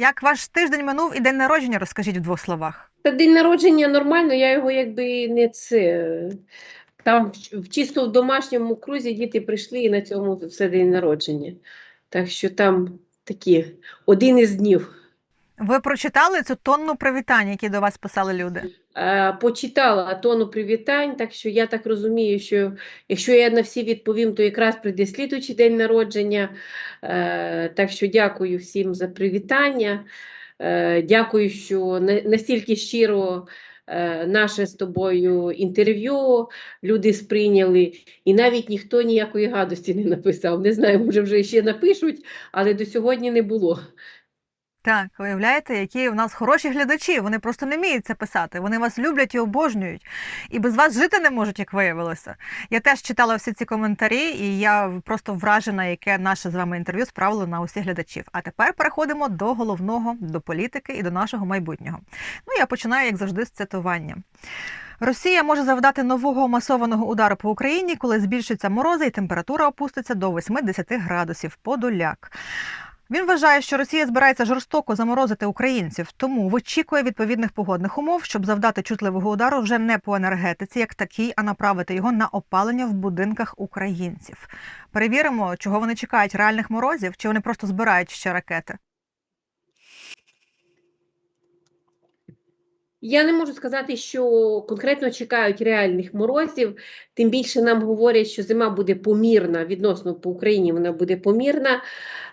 Як ваш тиждень минув і день народження, розкажіть в двох словах. Та день народження нормально, я його якби не це. Там в, чисто в домашньому крузі діти прийшли і на цьому все день народження. Так що там такі один із днів. Ви прочитали цю тонну привітань, які до вас писали люди? Е, Почитала тону привітань, так що я так розумію, що якщо я на всі відповім, то якраз прийде слідуючий день народження. Е, Так що дякую всім за привітання. Е, Дякую, що настільки щиро наше з тобою інтерв'ю люди сприйняли, і навіть ніхто ніякої гадості не написав. Не знаю, може вже ще напишуть, але до сьогодні не було. Так, виявляєте, які у нас хороші глядачі. Вони просто не вміють це писати. Вони вас люблять і обожнюють. І без вас жити не можуть, як виявилося. Я теж читала всі ці коментарі, і я просто вражена, яке наше з вами інтерв'ю справило на усіх глядачів. А тепер переходимо до головного, до політики і до нашого майбутнього. Ну, я починаю, як завжди, з цитування. Росія може завдати нового масованого удару по Україні, коли збільшаться морози і температура опуститься до 8-10 градусів. Подоляк. Він вважає, що Росія збирається жорстоко заморозити українців, тому вичікує відповідних погодних умов, щоб завдати чутливого удару вже не по енергетиці, як такій, а направити його на опалення в будинках українців. Перевіримо, чого вони чекають реальних морозів, чи вони просто збирають ще ракети. Я не можу сказати, що конкретно чекають реальних морозів. Тим більше нам говорять, що зима буде помірна відносно по Україні. Вона буде помірна.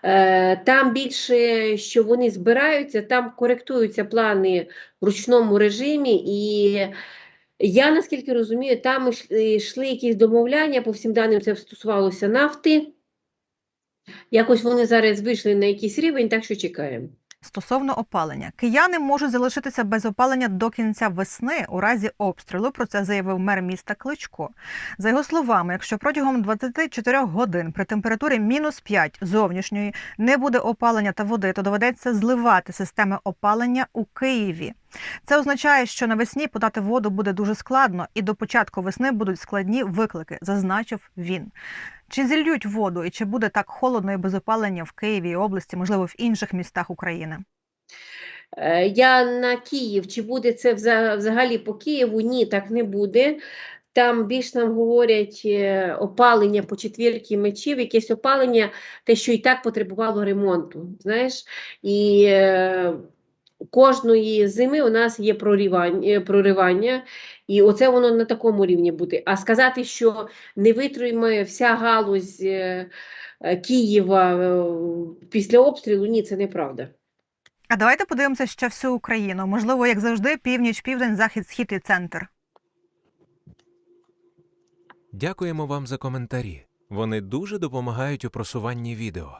Е, Там більше що вони збираються, там коректуються плани в ручному режимі. І я наскільки розумію, там йшли- йшли якісь домовляння. По всім даним це стосувалося нафти. Якось вони зараз вийшли на якийсь рівень, так що чекаємо. Стосовно опалення, кияни можуть залишитися без опалення до кінця весни у разі обстрілу. Про це заявив мер міста Кличко. За його словами, якщо протягом 24 годин при температурі мінус 5 зовнішньої не буде опалення та води, то доведеться зливати системи опалення у Києві. Це означає, що навесні подати воду буде дуже складно, і до початку весни будуть складні виклики, зазначив він. Чи зільють воду і чи буде так холодно і без опалення в Києві і області, можливо, в інших містах України? Е, Я на Київ, чи буде це взагалі по Києву? Ні, так не буде. Там більш нам говорять е, опалення по четвірки мечів, якесь опалення, те, що і так потребувало ремонту. Знаєш, і е, кожної зими у нас є проривання, проривання, і оце воно на такому рівні буде. А сказати, що не витримає вся галузь е, е, Києва е, після обстрілу, ні, це неправда. А давайте подивимося ще всю Україну. Можливо, як завжди, північ, південь, захід, схід і центр. Дякуємо вам за коментарі. Вони дуже допомагають у просуванні відео.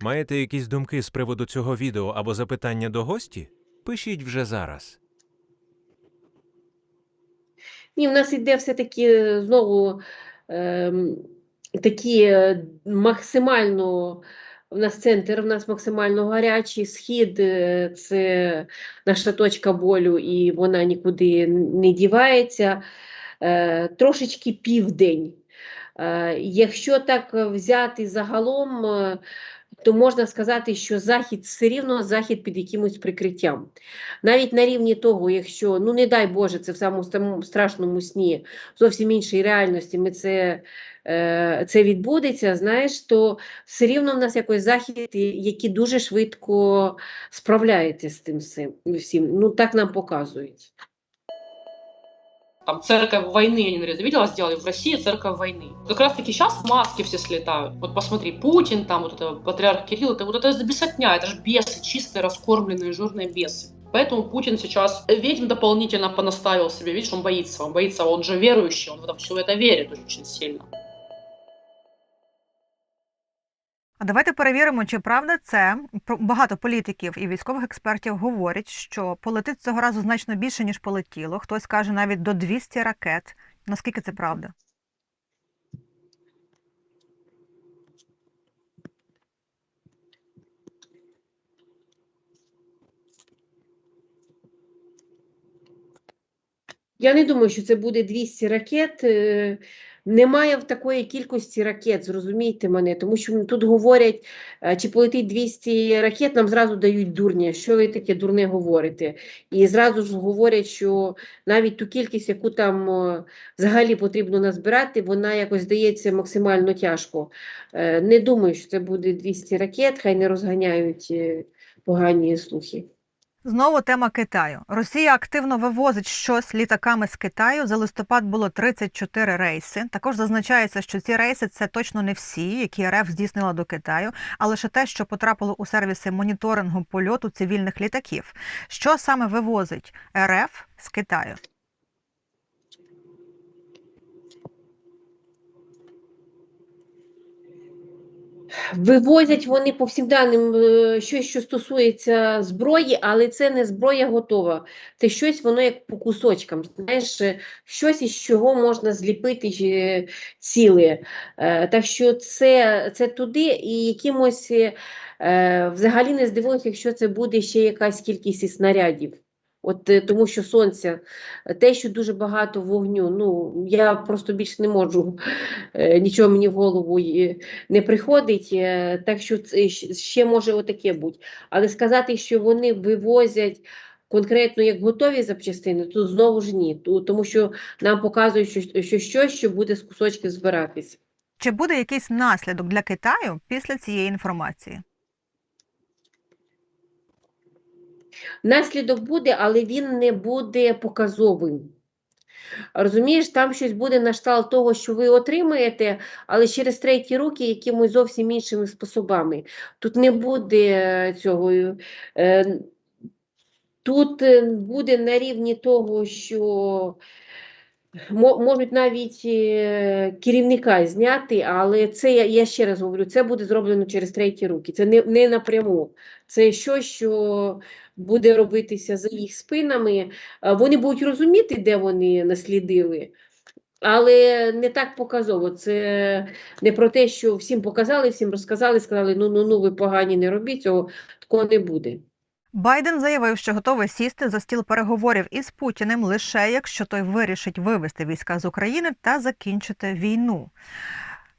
Маєте якісь думки з приводу цього відео або запитання до гості? Пишіть вже зараз. Ні, в нас іде все-таки е, знову ем, такі е, максимально. У нас центр, у нас максимально гарячий, схід е, це наша точка болю, і вона нікуди не дівається. Е, Трошечки південь. Е, Якщо так взяти загалом, е, то можна сказати, що захід все рівно захід під якимось прикриттям. Навіть на рівні того, якщо, ну не дай Боже, це в самому страшному сні зовсім іншій реальності, ми це, е, це відбудеться, знаєш, то все рівно в нас якось захід, який дуже швидко справляється з тим всім. Ну так нам показують. Там церковь войны, я не знаю, видела, сделали в России церковь войны. Как раз таки сейчас маски все слетают. Вот посмотри, Путин, там вот это патриарх Кирилл, это вот это бесотня, это же бесы, чистые, раскормленные, жирные бесы. Поэтому Путин сейчас ведьм дополнительно понаставил себе, видишь, он боится, он боится, он же верующий, он в это все это верит очень сильно. А давайте перевіримо, чи правда це. Багато політиків і військових експертів говорять, що полетить цього разу значно більше, ніж полетіло. Хтось каже навіть до 200 ракет. Наскільки це правда? Я не думаю, що це буде 200 ракет. Немає в такої кількості ракет, зрозумійте мене, тому що тут говорять, е, чи полетить 200 ракет, нам зразу дають дурня. Що ви таке дурне говорите? І зразу ж говорять, що навіть ту кількість, яку там е, взагалі потрібно назбирати, вона якось здається максимально тяжко. Е, Не думаю, що це буде 200 ракет, хай не розганяють погані слухи. Знову тема Китаю. Росія активно вивозить щось літаками з Китаю. За листопад було 34 рейси. Також зазначається, що ці рейси це точно не всі, які РФ здійснила до Китаю, а лише те, що потрапило у сервіси моніторингу польоту цивільних літаків. Що саме вивозить РФ з Китаю? Вивозять вони по всім даним е, щось, що стосується зброї, але це не зброя готова. Це щось, воно як по кусочкам. Знаєш, е, щось, із чого можна зліпити е, ціле. Так що це, це туди і якимось взагалі не здивуюся, якщо це буде ще якась кількість снарядів. От е, тому що сонця, е, те, що дуже багато вогню, ну я просто більше не можу е, нічого мені в голову не приходить, так що це ще може отаке бути. Але сказати, що вони вивозять конкретно як готові запчастини, то знову ж ні. Тому що нам показують, що, що щось, що буде з кусочків збиратись. Чи буде якийсь наслідок для Китаю після цієї інформації? Наслідок буде, але він не буде показовим. Розумієш, там щось буде на кшталт того, що ви отримаєте, але через треті роки якимось зовсім іншими способами. Тут не буде е, цього. е, Тут е, буде на рівні того, що можуть навіть е, керівника зняти, але це, я, ще раз говорю, це буде зроблено через треті руки. Це не, не напряму. Це щось, що буде робитися за їх спинами. Вони будуть розуміти, де вони наслідили, але не так показово. Це не про те, що всім показали, всім розказали, сказали, ну, ну, ну, ви погані не робіть, цього такого не буде. Байден заявив, що готовий сісти за стіл переговорів із Путіним лише якщо той вирішить вивести війська з України та закінчити війну.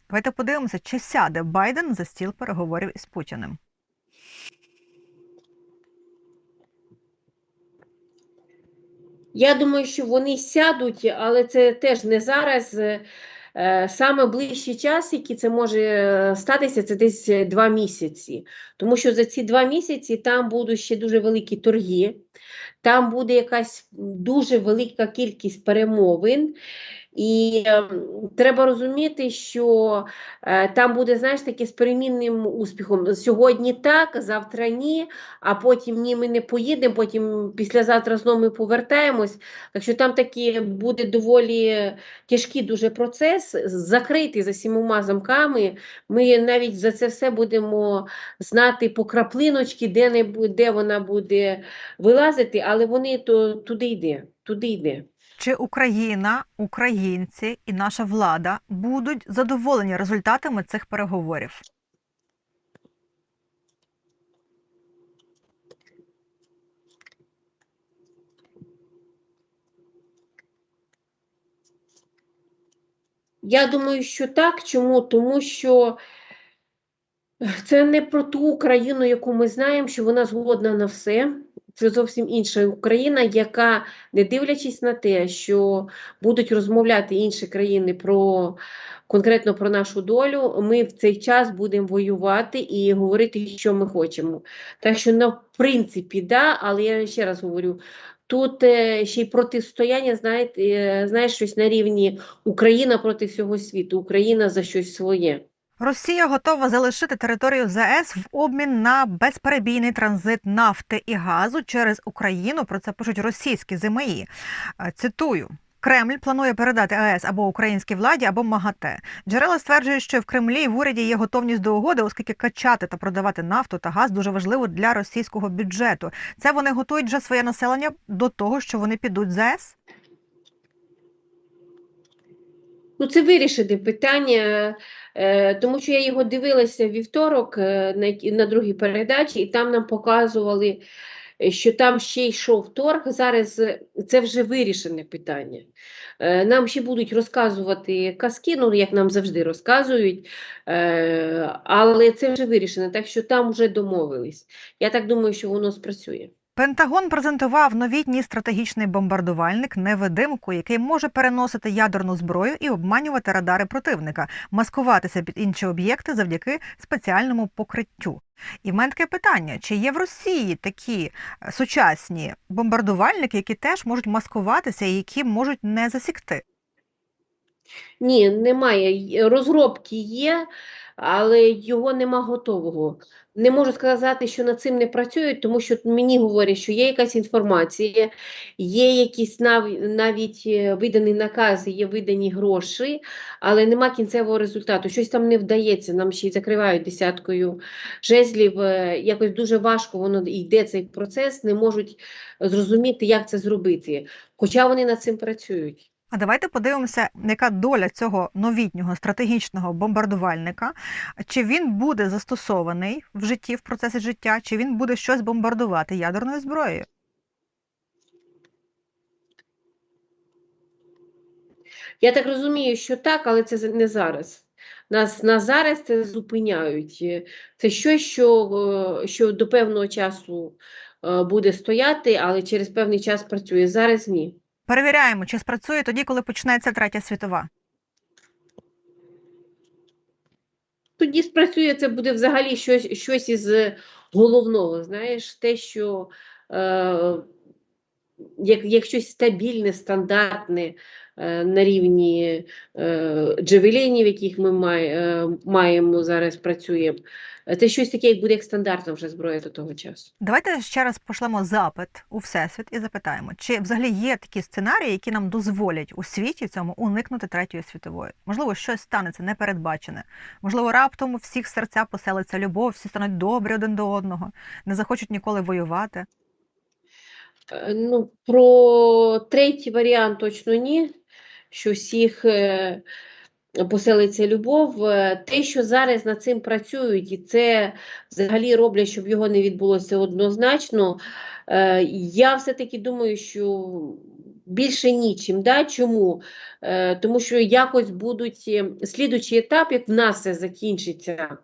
Давайте подивимося, чи сяде Байден за стіл переговорів із Путіним. Я думаю, що вони сядуть, але це теж не зараз. Е, Саме ближчий час, який це може е, статися, це десь е, два місяці. Тому що за ці два місяці там будуть ще дуже великі торги, там буде якась дуже велика кількість перемовин. І ем, треба розуміти, що е, там буде, знаєш, таке з перемінним успіхом. Сьогодні так, завтра ні, а потім ні, ми не поїдемо, потім післязавтра знову ми повертаємось. Так що там такий буде доволі тяжкий дуже процес, закритий за сімома замками. Ми навіть за це все будемо знати по краплиночки, де, не, де вона буде вилазити, але вони то туди йде, туди йде. Чи Україна, українці і наша влада будуть задоволені результатами цих переговорів? Я думаю, що так. Чому? Тому що це не про ту Україну, яку ми знаємо, що вона згодна на все. Це зовсім інша Україна, яка, не дивлячись на те, що будуть розмовляти інші країни про конкретно про нашу долю, ми в цей час будемо воювати і говорити, що ми хочемо. Так що, на принципі, да, але я ще раз говорю. Тут е, ще й протистояння, знаєте, е, знаєш, щось на рівні Україна проти всього світу, Україна за щось своє. Росія готова залишити територію ЗАЕС в обмін на безперебійний транзит нафти і газу через Україну. Про це пишуть російські ЗМІ. Е, Цитую. Кремль планує передати АЕС або українській владі, або МАГАТЕ. Джерела стверджують, що в Кремлі в уряді є готовність до угоди, оскільки качати та продавати нафту та газ дуже важливо для російського бюджету. Це вони готують вже своє населення до того, що вони підуть з ЗАЕС? Ну, це вирішити питання, тому що я його дивилася вівторок е, на, на другій передачі, і там нам показували, е, що там ще йшов торг. Зараз е, це вже вирішене питання. Е, Нам ще будуть розказувати казки, ну як нам завжди розказують, е, але це вже вирішено, так що там вже домовились. Я так думаю, що воно спрацює. Пентагон презентував новітній стратегічний бомбардувальник невидимку, який може переносити ядерну зброю і обманювати радари противника, маскуватися під інші об'єкти завдяки спеціальному покриттю. І в мене таке питання: чи є в Росії такі е, сучасні бомбардувальники, які теж можуть маскуватися і які можуть не засікти? Ні, немає. Розробки є, але його нема готового. Не можу сказати, що над цим не працюють, тому що мені говорять, що є якась інформація, є якісь нав- навіть е, видані накази, є видані гроші, але нема кінцевого результату. Щось там не вдається, нам ще й закривають десяткою жезлів. е, Якось дуже важко воно йде цей процес, не можуть зрозуміти, як це зробити. Хоча вони над цим працюють. А давайте подивимося, яка доля цього новітнього стратегічного бомбардувальника. Чи він буде застосований в житті, в процесі життя, чи він буде щось бомбардувати ядерною зброєю? Я так розумію, що так, але це не зараз. Нас на зараз це зупиняють. Це щось, що, е, що до певного часу е, буде стояти, але через певний час працює. Зараз ні. Перевіряємо, чи спрацює тоді, коли почнеться третя світова. Тоді спрацює, це буде взагалі щось, щось із головного. Знаєш, те, що е, як, як щось стабільне, стандартне е, на рівні е, джевелінів, яких ми е, маємо зараз працюємо. Це щось таке, як буде як стандартна вже зброя до того часу. Давайте ще раз пошлемо запит у всесвіт і запитаємо, чи взагалі є такі сценарії, які нам дозволять у світі цьому уникнути третьої світової. Можливо, щось станеться непередбачене. Можливо, раптом у всіх серця поселиться любов, всі стануть добрі один до одного, не захочуть ніколи воювати. Е, Ну, про третій варіант точно ні, що всіх е, поселиться любов. Е, Те, що зараз над цим працюють, і це взагалі роблять, щоб його не відбулося однозначно, я все-таки думаю, що більше нічим. Да? Чому? Тому що якось будуть слідуючий етап, як в нас це закінчиться.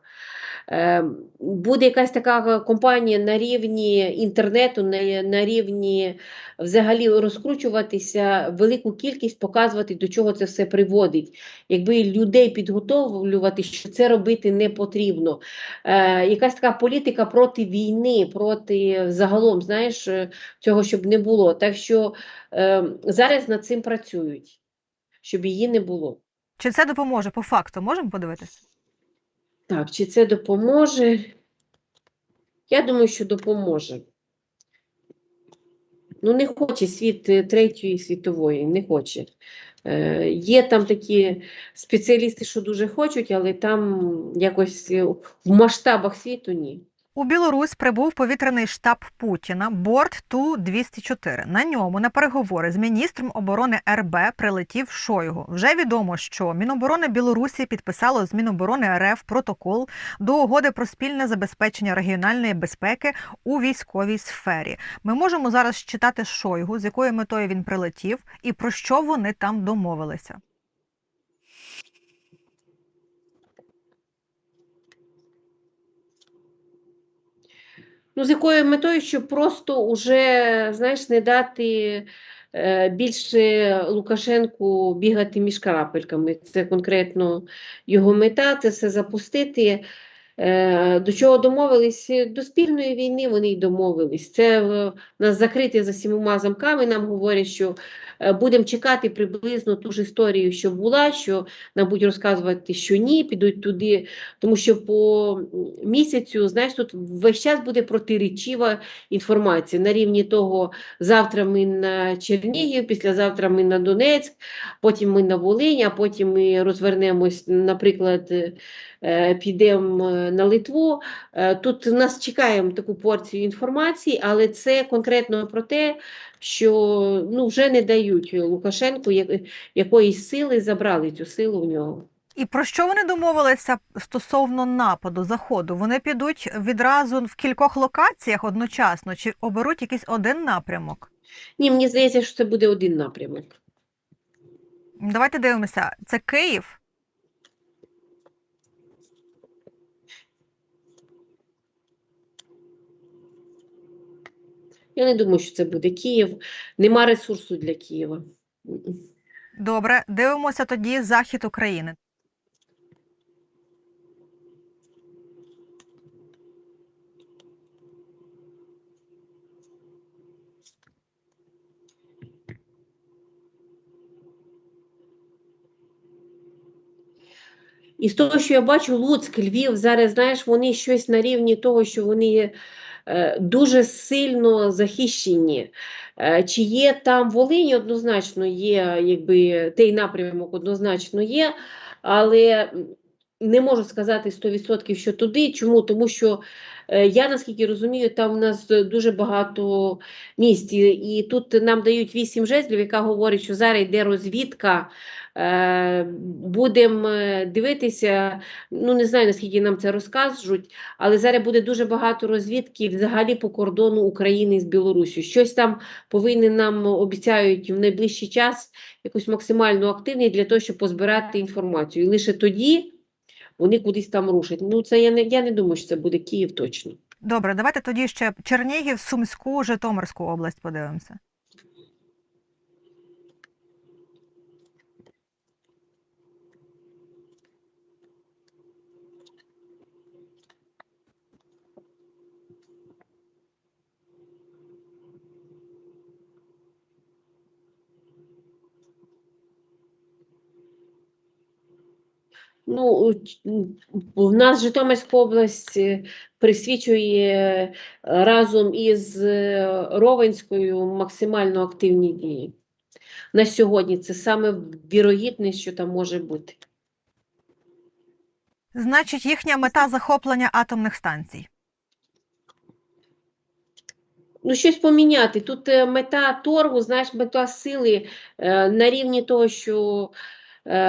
Е, Буде якась така компанія на рівні інтернету, на, рівні взагалі розкручуватися, велику кількість показувати, до чого це все приводить. Якби людей підготовлювати, що це робити не потрібно. Е, якась така політика проти війни, проти загалом, знаєш, е, цього, щоб не було. Так що е, зараз над цим працюють, щоб її не було. Чи це допоможе по факту? Можемо подивитися? Так, чи це допоможе? Я думаю, що допоможе. Ну, не хоче світ е, Третьої світової, не хоче. Е, є там такі спеціалісти, що дуже хочуть, але там якось е, в масштабах світу ні. У Білорусь прибув повітряний штаб Путіна борт Ту-204. На ньому на переговори з міністром оборони РБ прилетів Шойгу. Вже відомо, що Міноборони Білорусі підписало з Міноборони РФ протокол до угоди про спільне забезпечення регіональної безпеки у військовій сфері. Ми можемо зараз читати Шойгу, з якою метою він прилетів, і про що вони там домовилися. Ну, з якою метою, щоб просто уже, знаєш, не дати е, більше Лукашенку бігати між карапельками. Це конкретно його мета, це все запустити. Е, до чого домовились? До спільної війни вони й домовились. Це нас закрите за сімома замками. Нам говорять, що е, будемо чекати приблизно ту ж історію, що була, що нам будуть розказувати, що ні, підуть туди, тому що по місяцю, знаєш, тут весь час буде протирічива інформація на рівні того, завтра ми на Чернігів, післязавтра ми на Донецьк, потім ми на Волинь, а потім ми розвернемось, наприклад, е, підемо на Литву. Е, Тут нас чекаємо таку порцію інформації, але це конкретно про те, що ну, вже не дають Лукашенку якоїсь сили, забрали цю силу в нього. І про що вони домовилися стосовно нападу заходу? Вони підуть відразу в кількох локаціях одночасно, чи оберуть якийсь один напрямок? Ні, мені здається, що це буде один напрямок. Давайте дивимося. Це Київ. Я не думаю, що це буде Київ. Нема ресурсу для Києва. Добре, дивимося тоді захід України. І з того, що я бачу, Луцьк, Львів, зараз, знаєш, вони щось на рівні того, що вони є дуже сильно захищені. Е, чи є там Волинь, однозначно є, якби той напрямок однозначно є, але не можу сказати 100% що туди. Чому? Тому що е, я наскільки розумію, там в нас дуже багато місць, і тут нам дають вісім жезлів, яка говорить, що зараз йде розвідка. Е, Будемо дивитися, ну не знаю наскільки нам це розкажуть, але зараз буде дуже багато розвідки взагалі по кордону України з Білорусі. Щось там повинні нам обіцяють в найближчий час якусь максимально активність для того, щоб позбирати інформацію. І лише тоді вони кудись там рушать. Ну це я не я не думаю, що це буде Київ точно. Добре, давайте тоді ще Чернігів, Сумську, Житомирську область подивимося. Ну, в нас Житомирська область е, присвічує е, разом із е, Ровенською максимально активні дії. На сьогодні це саме вірогідність, що там може бути. Значить, їхня мета захоплення атомних станцій. Ну, щось поміняти. Тут мета торгу, знаєш, мета сили на рівні того, що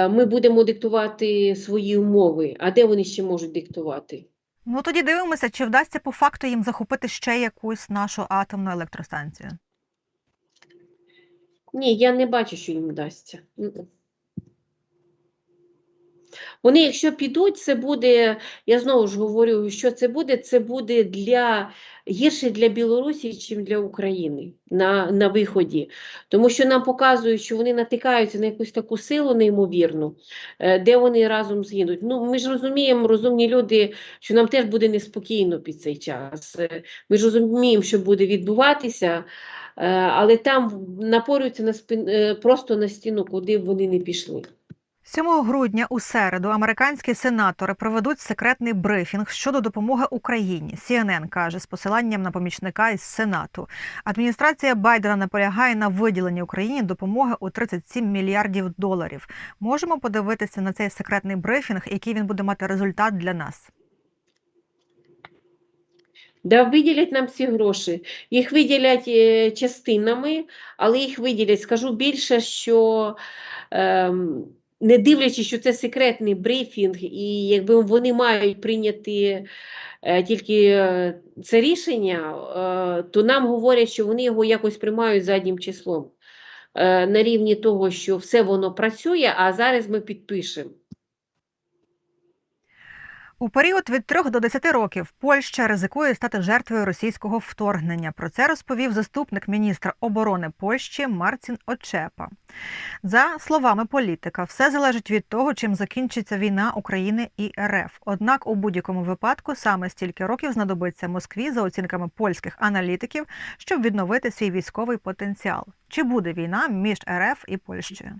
ми будемо диктувати свої умови. А де вони ще можуть диктувати? Ну тоді дивимося, чи вдасться по факту їм захопити ще якусь нашу атомну електростанцію. Ні, я не бачу, що їм вдасться. Вони, якщо підуть, це буде, я знову ж говорю, що це буде, це буде для гірше для Білорусі, ніж для України на, на виході. Тому що нам показують, що вони натикаються на якусь таку силу неймовірну, е, де вони разом з'їдуть. Ну, ми ж розуміємо, розумні люди, що нам теж буде неспокійно під цей час. Е, Ми ж розуміємо, що буде відбуватися. Е, Але там напорюються на спин, просто на стіну, куди б вони не пішли. 7 грудня у середу американські сенатори проведуть секретний брифінг щодо допомоги Україні. CNN каже з посиланням на помічника із Сенату. Адміністрація Байдена наполягає на виділенні Україні допомоги у 37 мільярдів доларів. Можемо подивитися на цей секретний брифінг, який він буде мати результат для нас. Да, виділять нам ці гроші. Їх виділять е, частинами, але їх виділять. Скажу більше, що ем, не дивлячись, що це секретний брифінг, і якби вони мають прийняти е, тільки е, це рішення, е, то нам говорять, що вони його якось приймають заднім числом. На рівні того, що все воно працює, а зараз ми підпишемо. У період від 3 до 10 років Польща ризикує стати жертвою російського вторгнення. Про це розповів заступник міністра оборони Польщі Марцін Очепа. За словами політика, все залежить від того, чим закінчиться війна України і РФ. Однак у будь-якому випадку саме стільки років знадобиться Москві за оцінками польських аналітиків, щоб відновити свій військовий потенціал. Чи буде війна між РФ і Польщею?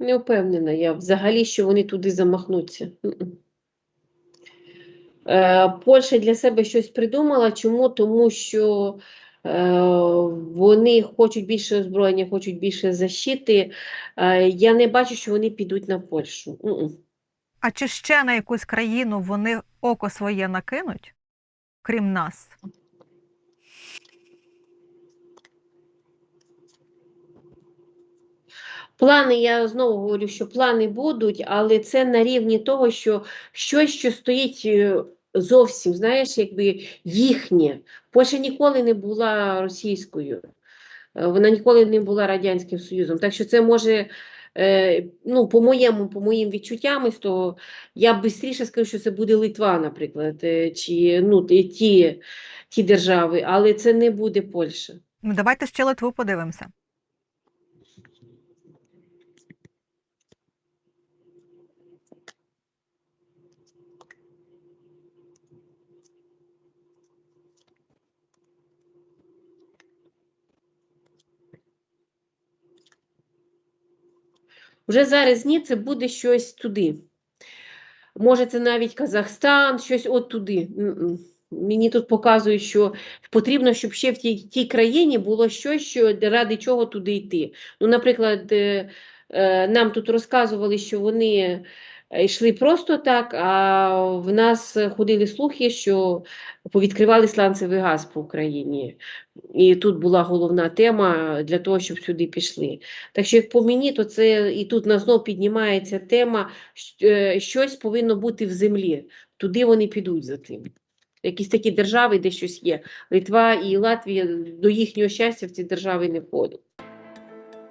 Не впевнена я взагалі, що вони туди замахнуться. Е, Польща для себе щось придумала. Чому? Тому що е, вони хочуть більше озброєння, хочуть більше защити. Е, я не бачу, що вони підуть на Польщу. А чи ще на якусь країну вони око своє накинуть, крім нас? Плани, я знову говорю, що плани будуть, але це на рівні того, що щось, що стоїть е, зовсім, знаєш, якби їхнє. Польща ніколи не була російською, е, вона ніколи не була Радянським Союзом. Так що це може, е, ну, по моєму, по моїм відчуттям, того, я швидше скажу, що це буде Литва, наприклад, чи ну, ті, ті держави, але це не буде Польща. Ну, давайте ще Литву подивимося. Вже зараз ні, це буде щось туди. Може, це навіть Казахстан, щось от туди. Мені тут показують, що потрібно, щоб ще в тій, тій країні було щось, що ради чого туди йти. Ну, наприклад, е, е, нам тут розказували, що вони йшли просто так, а в нас ходили слухи, що повідкривали сланцевий газ по Україні. І тут була головна тема для того, щоб сюди пішли. Так що, як по мені, то це і тут на знов піднімається тема, е, щось повинно бути в землі. Туди вони підуть за тим. Якісь такі держави, де щось є. Литва і Латвія до їхнього щастя в ці держави не входять.